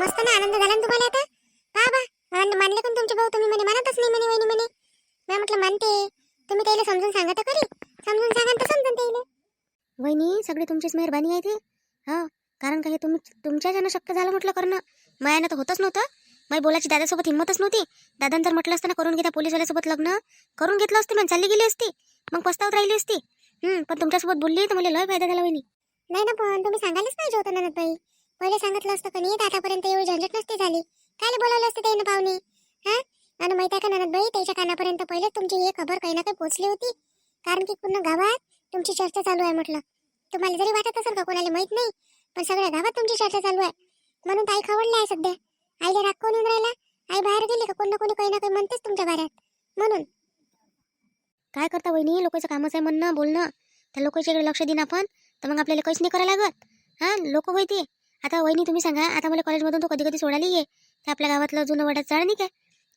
मस्त ना आनंद झाला ना तुम्हाला आता? पहा बा मानले पण तुमचे भाऊ? तुम्ही म्हणे मानतच नाही म्हणे वहिनी म्हणे. मी म्हटलं मानते. तुम्ही त्याला समजून सांगा तर खरी. समजून सांगा तर समजून त्याला. वहिनी सगळी तुमचीच मेहरबानी आहे ते. हो कारण काही तुम्ही तुमच्या शक्य झालं म्हटलं करणं. मायानं तर होतच नव्हतं. माई बोलायची दादासोबत हिंमतच नव्हती. दादानं जर म्हटलं असतं ना करून घेता पोलीसवाल्यासोबत लग्न करून घेतलं असते मग चालली गेली असती. मग पस्तावत राहिली असती. पण तुमच्यासोबत बोलली तर मला लय फायदा झाला वहिनी. नाही ना पण तुम्ही सांगायलाच पाहिजे होतं ना पहिले सांगितलं असतं का नाही? आतापर्यंत एवढी झंझट नसते झाली. काय बोलावलं असतं त्यानं पाहुणे हा? आणि माहिती आहे का ननदबाई त्याच्या कानापर्यंत पहिलेच तुमची ही खबर काही ना काही पोहोचली होती. कारण की पूर्ण गावात तुमची चर्चा चालू आहे म्हटलं. तुम्हाला जरी वाटत असेल का कोणाला माहीत नाही पण सगळ्या गावात तुमची चर्चा चालू आहे. म्हणून ताई खवडली आहे सध्या. आईला राग कोण येऊन राहिला? आई बाहेर गेली का? कोण ना कोणी काही ना काही म्हणतेच तुमच्या बाऱ्यात म्हणून. काय करता वहिनी? लोकांचं कामच आहे म्हणणं बोलणं. त्या लोकांच्या इकडे लक्ष देईन आपण. तर मग आपल्याला काहीच नाही करायला लागत. हा? लोक होती आता वहिनी तुम्ही सांगा आता मला कॉलेजमधून तो कधी कधी सोडायला ये ते आपल्या गावातलं जुनं वड्यात झाड नाही काय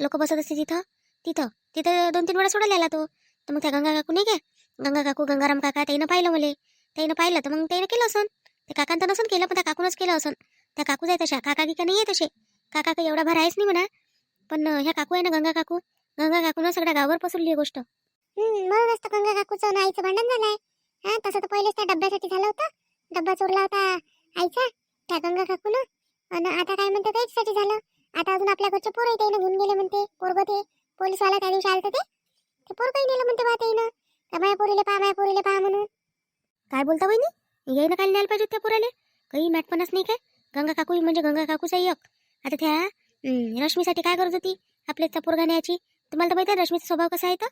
लोक बसत असते तिथं. तिथं. तिथं दोन तीन वेळा सोडायला आला तो. तर मग त्या गंगा काकू नाही काय गंगा काकू गंगाराम काका त्यानं पाहिलं मला. त्यानं पाहिलं तर मग त्यानं केलं असन. ते काकांत नसून केलं पण त्या काकूनच केलं असन. त्या काकूच आहे तशा. काका की नाही आहे तसे. काका काही एवढा भार आहेच नाही म्हणा. पण ह्या काकू आहे ना गंगा काकू. गंगा काकूनं सगळ्या गावावर पसरली ही गोष्ट. म्हणूनच तर गंगा काकूचं आणि आईचं भांडण झालंय. हा तसं तर पहिलेच त्या डब्यासाठी झालं होतं. डब्बा चोरला होता आईचा. त्या गंगा काकूनं? आणि आता काय म्हणते त्याच्यासाठी झालं. आता अजून आपल्या घरचे पोरं ना घेऊन गेले म्हणते. पोरग ते पोलीसवाला त्या दिवशी आलं ते. ते पोरगही नेलं म्हणते बा त्यानं का माया पोरीले पहा माया पोरीले पहा म्हणून. काय बोलता वहिनी? येईन काय न्यायला पाहिजे त्या पोराले. काही मॅटपणच नाही काय? गंगा काकू म्हणजे गंगा काकूचा एक आता त्या रश्मीसाठी काय गरज होती? आपल्या त्या पोरगा न्यायची तुम्हाला तर माहिती आहे रश्मीचा स्वभाव कसा आहे तर?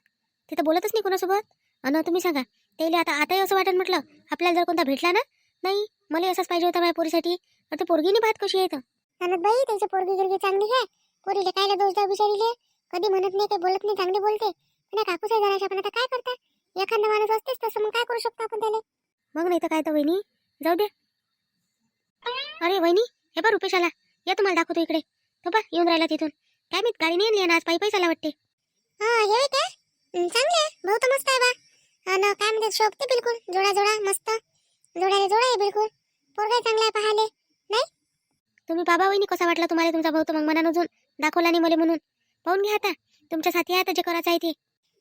ते तर बोलतच नाही कोणासोबत. अन तुम्ही सांगा. त्याला आता आताही असं वाटत म्हटलं. आपल्याला जर कोणता भेटला ना? नाही. मला असंच पाहिजे होता माझ्या पोरीसाठी. तर ते पोरगीने भात कशी आहे तर बाई त्याची पोरगी गिरगी चांगली आहे. पोरीले कायला दोष द्या बिचारीले? कधी म्हणत नाही काही बोलत नाही चांगली बोलते. पण या काकूच आहे जराशा पण आता काय करता? एखादा माणूस असतेच तसं मग काय करू शकतो आपण त्याला? मग नाही तर काय तर वहिनी? जाऊ दे. अरे वहिनी हे बा रुपेश आला या तुम्हाला दाखवतो इकडे. तो बा येऊन राहिला तिथून. काय मी गाडी नाही आणली ना आज पायी पायी चाला वाटते. हा हे काय? चांगले भाऊ तर मस्त आहे बा. काय म्हणते शोभते बिलकुल. जोडा जोडा मस्त. जोड्याला जोडा आहे बिलकुल. पोरगा चांगला आहे पाहाले नाही? तुम्ही बाबा वहिनी कसा वाटला तुम्हाला तुमचा भाऊ तर मग मनानं अजून दाखवला नाही मला म्हणून? पाहून घ्या आता तुमच्या साथी आहे आता जे करायचं आहे ते.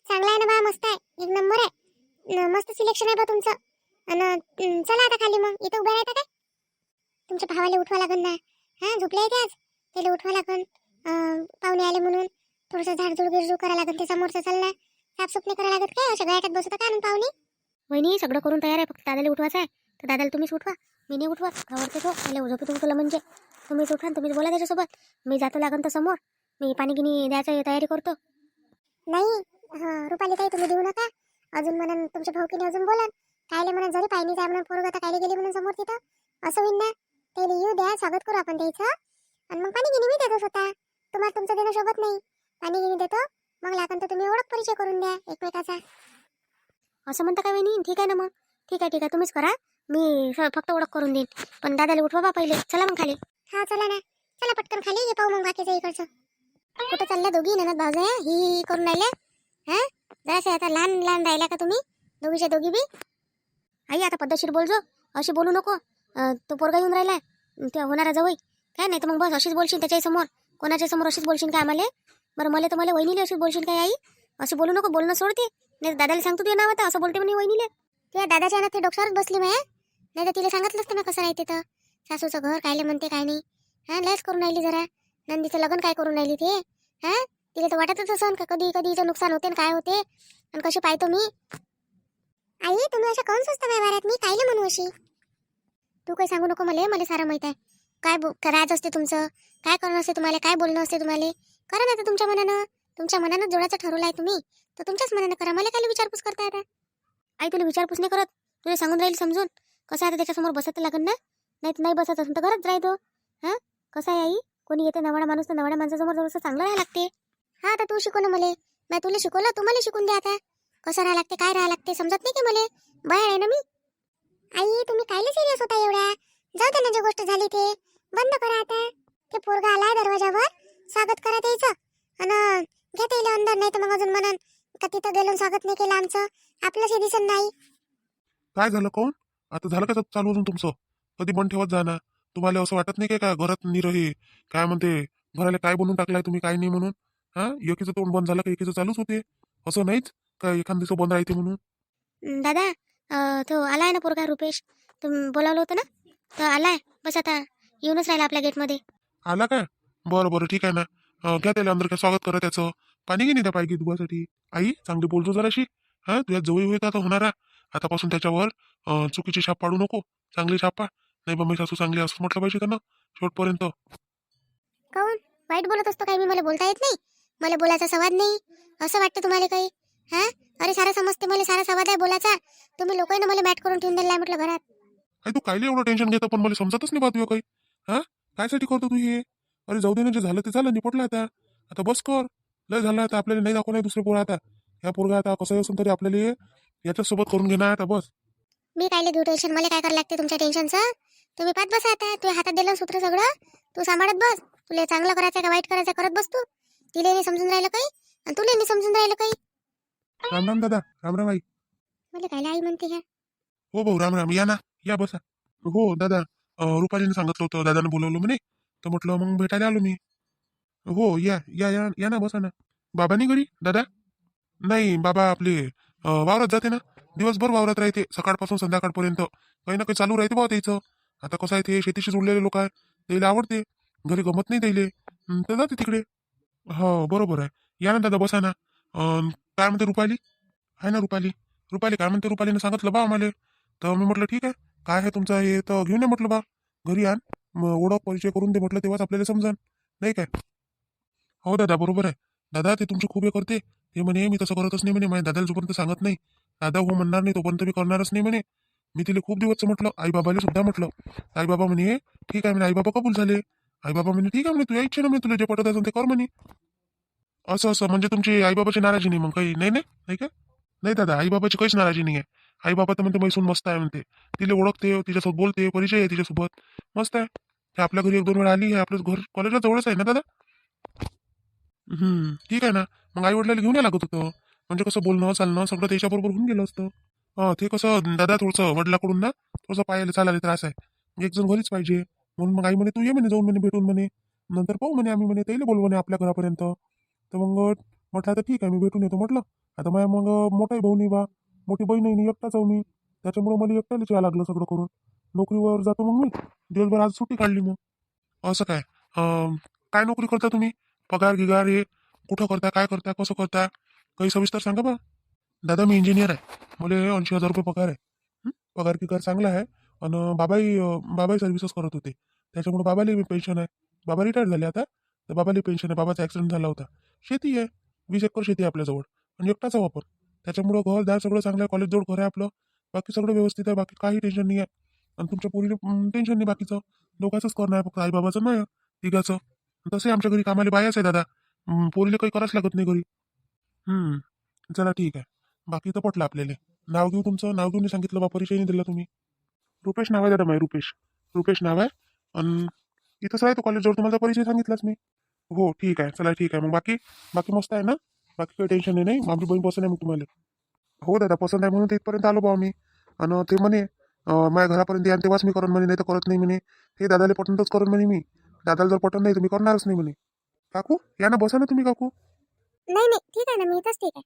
चांगला आहे ना बा मस्त आहे. एक नंबर आहे. न- मस्त सिलेक्शन आहे बा तुमचं. आणि चला आता खाली मग. इथं उभ्या राहता काय? तुमच्या भावाला उठवा लागन ना. हा झोपले आहे ते आज? त्याला उठवा लागन. अं, पाहुणे आले म्हणून थोडंसं झाडझूड गिरजूड करा लागेल ते समोरचं चालला साफसुफणी करा लागत काय? अशा गळ्यात बसत का आणून पाहुणे? वहिनी सगळं करून तयार आहे. फक्त दादाला उठवायचं आहे. तर दादाला तुम्हीच उठवा. मी नाही उठवा. आवडते तो. त्याला झोपेतून उठवलं म्हणजे. तुम्हीच उठवा तुम्हीच बोला त्याच्यासोबत. मी जातो लागन तर समोर. मी पाणी गिनी द्यायचं तयारी करतो. नाही. हां रुपाली ताई तुम्ही देऊ नका. अजून म्हणून तुमच्या भाऊकीने अजून बोला कायले म्हणून जरी पाहिजे जाय म्हणून पोरग आता कायले गेली म्हणून समोर तिथं? असं होईन ना? त्याला येऊ द्या स्वागत करू आपण द्यायचं आणि मग पाणी गिनी मी देतो स्वतः. तुम्हाला तुमचं देणं शोभत नाही. पाणी गिनी देतो. मग लागन तर तुम्ही ओळख परिचय करून द्या एकमेकाचा. असं म्हणता का वहिनी? ठीक आहे ना मग. ठीक आहे ठीक आहे. तुम्हीच करा. मी फक्त ओळख करून देईन. पण दादाला उठवा बा पहिले. चला मग खाली. हा चला ना. चला पटकन खाली. ये पाहू मग बाकीचं इकडचं. कुठं चालल्या दोघी? ननद आहे ही ही करून राहिल्या? हा? जराशे आता लहान लहान राहिल्या का तुम्ही? दोघीच्या दोघी बी? आई आता पद्धतशीर बोलजो. अशी बोलू नको. अं, तो पोरगा येऊन राहिलाय ते होणारा जवळ काय नाही तर मग बस अशीच बोलशील त्याच्यासमोर. कोणाच्या समोर अशीच बोलशील काय आम्हाला? बरं मला तर मला वहिनीले अशीच बोलशील काय आई? असं बोलू नको बोलणं सोडते. नाही तर दादाला सांगतो तुझ्या नाव आता. असं बोलते म्हणे वहिनीले. तुझ्या दादाच्या अनाथ डोक्यावरच बसली माया नाही तर तिला सांगितलंच तर ना कसं राहते तर. सासूचं घर कायले म्हणते काय नाही. हा लयच करून राहिली जरा. नंदीचं लग्न काय करून राहिली ते? हा? तिला तर वाटतच असं का कधी कधी हिचं नुकसान होते काय होते? आणि कशी पाहतो मी? आई तुम्ही अशा काऊन सुचता व्यवहारात मी कायले म्हणू अशी. तू काही सांगू नको मला मला सारं माहीत आहे. काय बो- करायचं असते तुमचं? काय करणं असते तुम्हाला? काय बोलणं असते तुम्हाला? करा ना आता तुमच्या मनानं. तुमच्या मनानं जोडायचं ठरवलं आहे तुम्ही. तर तुमच्याच मनानं करा. मला काय विचारपूस करता आता? आई तुला विचारपूस नाही करत? तुला सांगून राहील समजून? कसं आहे त्याच्यासमोर बसत लागन? ना नाही तर नाही बसत असेल तर करत राहतो हां? कसं आहे आई? कोणी येते नवडा माणूस तर नवड्या माणसासमोर थोडंसं चांगलं राहायला लागते. हा आता तू शिकव ना मला. मी तुला शिकवलं तुम्हाला शिकून द्या आता. कसं राहायला लागते काय राहायला लागते समजत नाही की मला? बाहेर आहे ना मी? आई तुम्ही कायले सिरियस होता एवढ्या? जाऊ दे ना जी गोष्ट झाली ते. बंद करा आता. ते पोरगा आलाय दरवाजावर. स्वागत करा त्याचं. आणि घेता येईल अंदर नाही तर मग अजून म्हणून का तिथं गेलो स्वागत नाही केलं आमचं? आपलंच हे दिसत नाही. काय झालं कोण? आता झालं का चालू अजून तुमचं? कधी बंद ठेवत जा ना तुम्हाला असं वाटत नाही काय का घरात निर हे काय म्हणते? घराला काय बनवून टाकलाय तुम्ही काय नाही म्हणून? हा? एकीचं तोंड बंद झालं का एकीचं चालूच होते? असं नाहीच का एखाद दिवस बंद राहते म्हणून? दादा अं, तो आलाय ना पोरगा रुपेश? तुम्ही बोलावलं होतं ना? तर आलाय. बस आता येऊनच राहिला आपल्या गेटमध्ये. आला काय? बरं बरं ठीक आहे ना. अं, घ्या त्याला अंदर काय स्वागत करा त्याचं. पाणी घे नाही त्या पाहिजे दुधासाठी आई चांगली बोलतो जराशी. हा तुझ्या जवळ होईल आता होणारा? आतापासून त्याच्यावर चुकीची छाप पाडू नको. चांगली छाप पा. नाही बा मी सासू चांगली असं म्हटलं पाहिजे का ना शेवटपर्यंत. काऊन? वाईट बोलत असतो काही? मी मला बोलता येत नाही. मला बोलायचा संवाद नाही. असं वाटतं तुम्हाला काही? हा? अरे सारा समजते मला. सारा संवाद आहे बोलायचा. तुम्ही लोकांना मला मॅट करून ठेवून दिला म्हटलं घरात. आई तू कायले एवढं टेन्शन घेतो? पण मला समजतच नाही तुझं काही. हा? कायसाठी करतो तू हे? अरे जाऊ दे ना जे झालं ते झालं. निपटलं आता. आता बस कर. लय झालं आता आपल्याला नाही दाखवणार दुसरे पोरं आता. ह्या पोरगा आता कसंही असून तरी आपल्याला याच्याच सोबत करून घेणार आता बस. मी कायले घेऊ टेन्शन मला काय करायला लागते तुमच्या टेन्शनचं तुम्ही पाच बसा आता तुझ्या हातात दिलं सूत्र सगळं. तू सांभाळत बस. तुला चांगलं करायचं का वाईट करायचं करत बस तू. तिला नाही समजून राहिलं काही? आणि तुला नाही समजून राहिलं काही? राम राम दादा राम राम आई. मला कायला आई म्हणते ह्या? हो भाऊ राम राम. या ना या बसा. हो दादा रुपालीने सांगितलं होतं दादाने बोलवलं म्हणे. तर म्हटलं मग भेटायला आलो मी. हो या या या या ना बसा ना. बाबानी घरी? दादा? नाही बाबा आपले वावरात जाते ना. दिवसभर वावरात राहते सकाळपासून संध्याकाळपर्यंत. काही ना काही चालू राहते बा त्याचं. आता कसं आहे ते शेतीशी जोडलेले लोक आहे त्याला आवडते. घरी गमत नाही त्याले. तर जाते तिकडे. हो बरोबर आहे. या ना दादा बसा ना. काय म्हणते रुपाली? आहे ना रुपाली. रुपाली काय म्हणते रुपालीनं सांगितलं बा आम्हाला. तर मी म्हटलं ठीक आहे. काय आहे तुमचं हे? तर घेऊन ये म्हटलं बा. घरी आण. मग ओळख परिचय करून दे म्हटलं तेव्हाच आपल्याला समजा नाही काय? हो दादा बरोबर आहे. दादा ते तुमचे खूप हे करते. ते म्हणे मी तसं करतच नाही म्हणे. माझ्या दादाला जोपर्यंत सांगत नाही दादा हो म्हणणार नाही तोपर्यंत मी करणारच नाही म्हणे. मी तिला खूप दिवसचं म्हटलं आईबाबाला सुद्धा म्हटलं. आई बाबा म्हणे ठीक आहे म्हणे. आई बाबा कबूल झाले. आई बाबा म्हणे ठीक आहे म्हणे. तुझ्या ना म्हणे तुला जे पटत असेल ते कर म्हणे. असं असं. म्हणजे तुमची आईबाबाची नाराजी नाही मग काही? नाही नाही? नाही का? नाही दादा आईबाबाची काहीच नाराजी नाही आहे आई बाबा तर म्हणते मैसून मस्त आहे म्हणते. तिला ओळखते तिच्यासोबत बोलते परिचय आहे तिच्यासोबत. मस्त आहे. ते आपल्या घरी एक दोन वेळा आली आहे आपलं घर कॉलेजला जवळच आहे ना दादा? हम्म. ठीक आहे ना? मग आई वडिलाला घेऊन या लागत होतं. म्हणजे कसं बोलणं चालणं सगळं त्याच्याबरोबर होऊन गेलं असतं. हा ते कसं दादा थोडंसं वडिलाकडून ना थोडंसं पायाला चालायला त्रास आहे. म्हणजे एक जण घरीच पाहिजे. म्हणून मग आई म्हणे तू ये म्हणे जाऊन म्हणे भेटून म्हणे. नंतर पाहू म्हणे आम्ही म्हणे त्याला बोलू म्हणे आपल्या घरापर्यंत. तर मग म्हटलं आता ठीक आहे मी भेटून येतो म्हटलं. आता माझ्या मग मोठाही भाऊ नाही बा मोठी बहीण नाही एकटाच आहो मी. त्याच्यामुळे मला एकट्यालाच यावं लागलं सगळं करून. नोकरीवर जातो मग मी. दिवसभर आज सुट्टी काढली मग. असं काय? अं, काय नोकरी करता तुम्ही? पगार गिगार हे कुठं करता काय करता कसं करता काही सविस्तर सांगा बा दादा मी इंजिनियर आहे. मला ऐंशी हजार रुपये पगार आहे. पगार गिगार चांगला आहे. आणि बाबाई बाबाई सर्व्हिसेस करत होते. त्याच्यामुळे बाबाला पेन्शन आहे. बाबा रिटायर झाले आता. तर बाबाला पेन्शन आहे. बाबाचा ॲक्सिडेंट झाला होता. शेती आहे. वीस एकर शेती आहे आपल्याजवळ. आणि एकटाचा वापर. त्याच्यामुळं घरदार सगळं चांगलं आहे. कॉलेज जोड घर आहे आपलं. बाकी सगळं व्यवस्थित आहे. बाकी काही टेन्शन नाही आहे आणि तुमच्या पोरीला टेन्शन नाही बाकीचं. दोघांचंच करणं आहे. फक्त आईबाबाचं नाही तिघाचं. तसंही आमच्या घरी कामाला बायाच आहे दादा. पोरीला काही करायच लागत नाही घरी. हम्म चला ठीक आहे. बाकी तर पटलं आपल्याला. नाव घेऊ तुमचं? नाव घेऊन सांगितलं बा परिचय नाही दिला तुम्ही. रुपेश नाव आहे दादा माय रुपेश. रुपेश नाव आहे. आणि इथंच राहतो कॉलेजजवळ तुम्हाला परिचय सांगितलाच मी. हो ठीक आहे. चला ठीक आहे. मग बाकी? बाकी मस्त आहे ना? बाकी काही टेन्शन नाही नाही? आपली बहीण पसंत आहे मग तुम्हाला. हो दादा पसंत आहे म्हणून ते इथपर्यंत आलो बा मी आणि ते म्हणे माझ्या घरापर्यंत या तेव्हाच मी करून म्हणे नाही तर करत नाही म्हणे. हे दादाला पटंतच करून म्हणे मी. दादाला जर पटत नाही तुम्ही करणारच नाही म्हणे. काकू या ना बसा ना तुम्ही काकू. नाही नाही ठीक आहे ना मी इथंच ठीक आहे.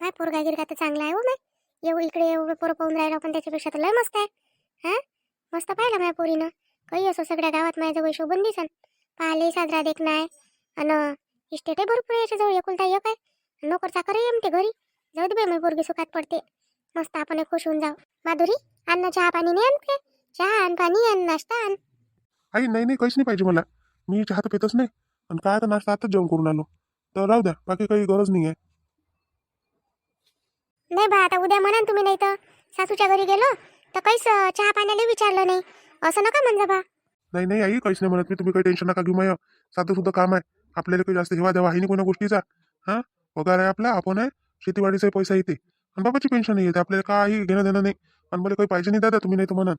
काय पोरगा गिरगा तर चांगला आहे हो माय येऊ इकडे एवढं पोरं पाहून राहिलो पण त्याच्यापेक्षा तर लय मस्त आहे. हा मस्त पाहिलं माझ्या पोरीनं. काही असो सगळ्या गावात माझ्याजवळ शोभून दिसन. पाहिले साजरा देख नाही आणि इस्टेट आहे भरपूर आहे याच्याजवळ एकुलता एक आहे. नोकर चाकर आहे ते घरी. जाऊ दे बाई पोरगी सुखात पडते. मस्त आपण हे खुश होऊन जाऊ. माधुरी अन्न चहा पाणी नाही आण चहा आण पाणी आण नाश्ता आण. आई नाही नाही काहीच नाही पाहिजे मला. मी चहा तर पितच नाही. आणि काय आता नाश्ता आताच जेवण करून आलो. तर राहू द्या बाकी काही गरज नाही आहे नाही बा आता उद्या म्हणा तुम्ही नाही तर. सासूच्या घरी गेलो तर काहीच अं, चहा पाण्याला विचारलं नाही. असं नका म्हणजे बा. नाही नाही आई काहीच नाही म्हणत मी. तुम्ही काही टेन्शन नका घेऊ माझ्या साधं सुद्धा काम आहे. आपल्याला काही जास्त हेवा देवा आहे नाही कोणा गोष्टीचा. हा? पगार आहे आपला आपण आहे. शेतीवाडीचा पैसा येते आणि बाबाची पेन्शन येते आपल्याला काही घेणं देणं नाही. आणि मला काही पाहिजे नाही दादा तुम्ही नाही तर म्हणा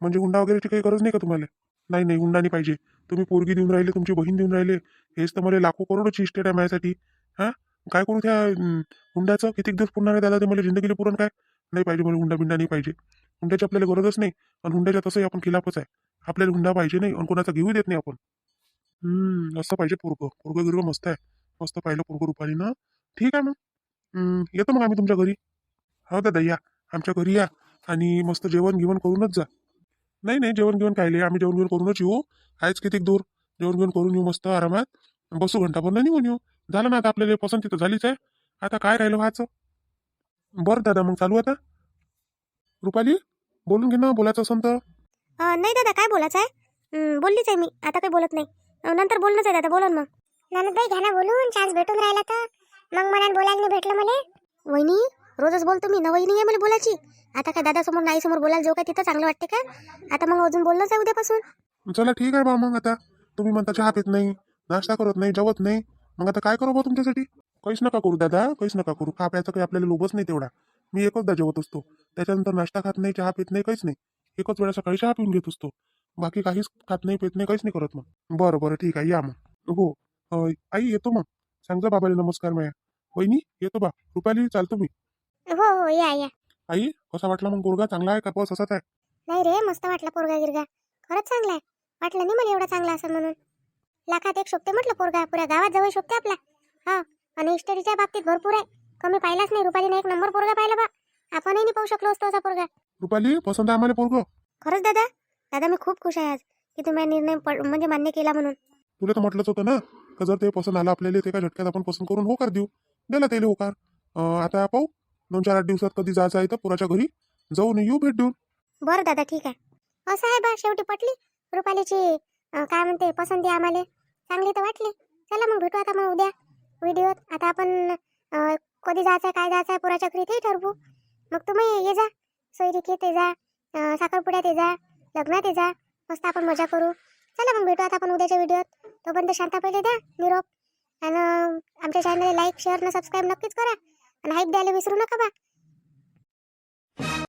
म्हणजे हुंडा वगैरेची काही गरज नाही का तुम्हाला? नाही नाही हुंडा नाही पाहिजे. तुम्ही पोरगी देऊन राहिले तुमची बहीण देऊन राहिले हेच तर मला लाखो करोडची इस्टेट आहे माझ्यासाठी. हां? काय करू त्या हुंड्याचं? कितीक दिवस पुरणार आहे दादा ते? मला जिंदगीला पुरण काय? नाही पाहिजे मला हुंडा बिंडा नाही पाहिजे. हुंड्याची आपल्याला गरजच नाही. आणि हुंड्याच्या तसंही आपण खिलाफच आहे. आपल्याला हुंडा पाहिजे नाही आणि कोणाचा घेऊ देत नाही आपण. असं पाहिजे पोरग. पोरग गिरग मस्त आहे. मस्त पाहिलं पोरग रुपाली ना ठीक आहे मग. येतो मग आम्ही तुमच्या घरी. हो दादा या. आमच्या घरी या. आणि मस्त जेवण गिवण करूनच जा. नाही नाही जेवण गिवण कायले आम्ही जेवण गिवण करूनच येऊ. आहेच किती दूर? जेवण गिवण करून येऊ मस्त आरामात. बसू घंटाभर निघून येऊ. झालं ना आता आपल्याला पसंती तर झालीच आहे. आता काय राहिलं व्हायचं? बरं दादा मग चालू आता. रुपाली बोलून घे ना बोलायचं असेल तर. अं, नाही दादा काय बोलायचं आहे? बोललीच आहे मी. आता काही बोलत नाही. नंतर बोलणंच आहे दादा बोला ना मग ननदबाई घ्या ना बोलून. चान्स भेटून राहिला तर. मग मनात बोलायला नाही भेटलं मला. वहिनी रोजच बोलतो मी. ना वहिनी आहे मला बोलायची. आता काय दादासमोर नाही समोर बोलायला जाऊ काय तिथं चांगलं वाटते का आता मग अजून बोलणंच आहे उद्यापासून चला ठीक आहे बा मग आता. तुम्ही म्हणता चहा पित नाही नाश्ता करत नाही जेवत नाही. मग आता काय करू बा तुमच्यासाठी? काहीच नका करू दादा काहीच नका करू. खा प्यायचं काही आपल्याला लोभच नाही तेवढा. मी एकचदा जेवत असतो. त्याच्यानंतर नाश्ता खात नाही चहा पित नाही काहीच नाही. एकच वेळा सकाळी चहा पिऊन घेत असतो. बाकी काहीच खात नाही पित नाही काहीच नाही करत मग. बरं बरं ठीक आहे या मग. हो. आई येतो मग. सांगजा बाबाला नमस्कार माया. वहिनी येतो बा. रुपाली चालतो मी. हो हो या या. आई कसा वाटला मग गोरगा चांगला आहे का? बस असाच आहे. नाही रे मस्त वाटला पोरगा गिरगा. खरंच चांगला आहे. वाटलं नाही मला एवढा चांगला असं म्हणून. लाखात एक शोभते म्हटलं पोरगा. पुऱ्या गावात जवळ शोभते आपला. हा आणि हिस्टरीच्या बाबतीत भरपूर आहे. कमी पाहिलाच नाही. रुपालीने एक नंबर पोरगा पाहिला बा. आपणही नाही पाहू शकलो असतो असा पोरगा. रुपाली पसंत आहे आम्हाला पोरग? खरंच दादा? दादा मी खूप खुश आहे आज की तुम्ही हा निर्णय पड- म्हणजे मान्य केला म्हणून. तुला तर म्हटलंच होतं ना का जर ते पसंत आलं आपल्याला ते एका झटक्यात आपण पसंत करून होकार देऊ? दिला त्याला होकार. अं, आता पाहू. दोन चार आठ दिवसात कधी जायचं आहे तर पुराच्या घरी जाऊन येऊ भेट देऊन. बरं दादा ठीक आहे. असं आहे बा शेवटी पटली. रुपालीची अं, काय म्हणते पसंती आम्हाला. चांगली तर वाटली. चला मग भेटू आता मग उद्या. व्हिडिओत आता आपण अं, कधी जायचं आहे काय जायचं आहे पुराच्या घरी ते ठरवू. मग तुम्ही ये जा. सोयरीक ते जा. अं, साखरपुड्यात ये जा. लग्नात ये जा. मस्त आपण मजा करू. चला मग भेटू आता आपण उद्याच्या व्हिडिओत तोपर्यंत शांता पहिले द्या निरोप. आणि आमच्या चॅनलला लाईक शेअर आणि सबस्क्राईब नक्कीच करा. आणि हाईप द्यायला विसरू नका बा.